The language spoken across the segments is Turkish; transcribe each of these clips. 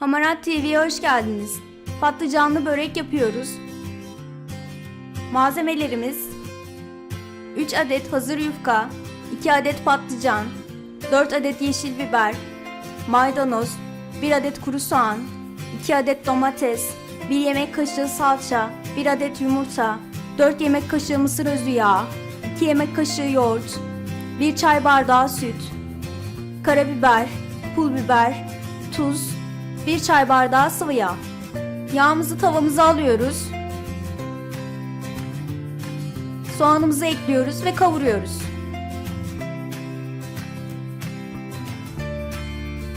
Hamarat TV'ye hoş geldiniz. Patlıcanlı börek yapıyoruz. Malzemelerimiz 3 adet hazır yufka, 2 adet patlıcan, 4 adet yeşil biber, maydanoz, 1 adet kuru soğan, 2 adet domates, 1 yemek kaşığı salça, 1 adet yumurta, 4 yemek kaşığı mısır özü yağı, 2 yemek kaşığı yoğurt, 1 çay bardağı süt, karabiber, pul biber, tuz, 1 çay bardağı sıvı yağ. Yağımızı tavamıza alıyoruz. Soğanımızı ekliyoruz ve kavuruyoruz.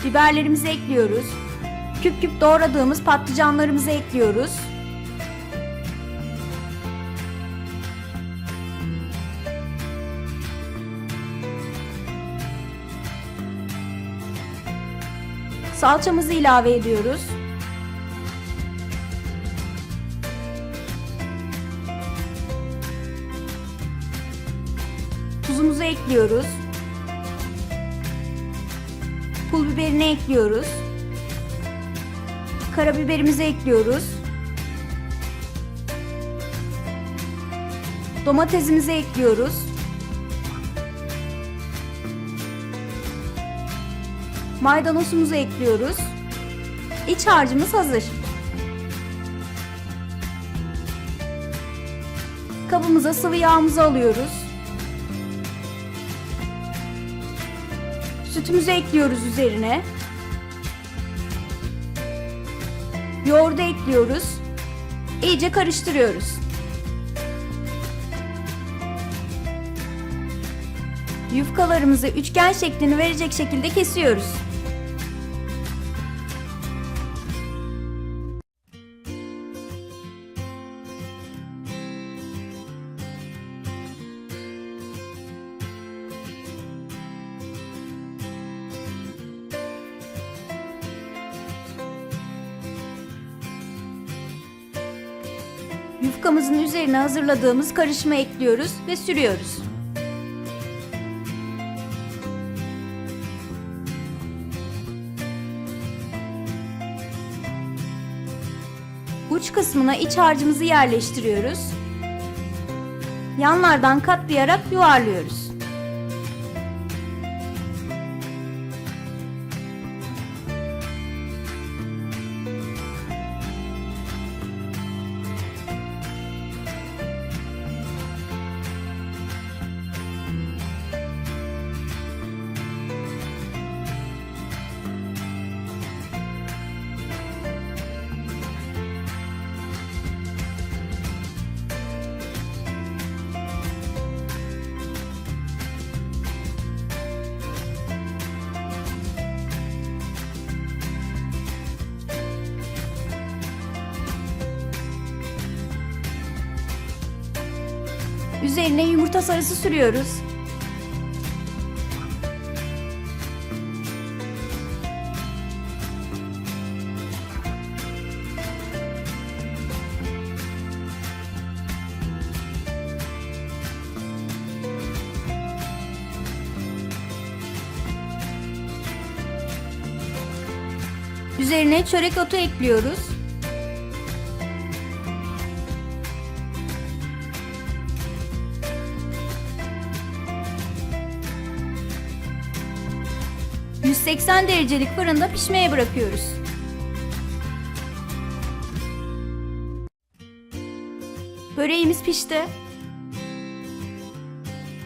Biberlerimizi ekliyoruz. Küp küp doğradığımız patlıcanlarımızı ekliyoruz. Salçamızı ilave ediyoruz. Tuzumuzu ekliyoruz. Pul biberini ekliyoruz. Karabiberimizi ekliyoruz. Domatesimizi ekliyoruz. Maydanozumuzu ekliyoruz. İç harcımız hazır. Kabımıza sıvı yağımızı alıyoruz. Sütümüzü ekliyoruz üzerine. Yoğurdu ekliyoruz. İyice karıştırıyoruz. Yufkalarımızı üçgen şeklini verecek şekilde kesiyoruz. Yufkamızın üzerine hazırladığımız karışımı ekliyoruz ve sürüyoruz. Uç kısmına iç harcımızı yerleştiriyoruz. Yanlardan katlayarak yuvarlıyoruz. Üzerine yumurta sarısı sürüyoruz. Üzerine çörek otu ekliyoruz. ...180 derecelik fırında pişmeye bırakıyoruz. Böreğimiz pişti.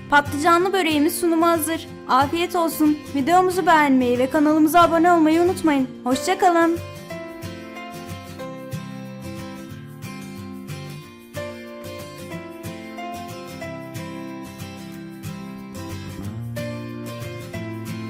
Patlıcanlı böreğimiz sunuma hazır. Afiyet olsun. Videomuzu beğenmeyi ve kanalımıza abone olmayı unutmayın. Hoşçakalın.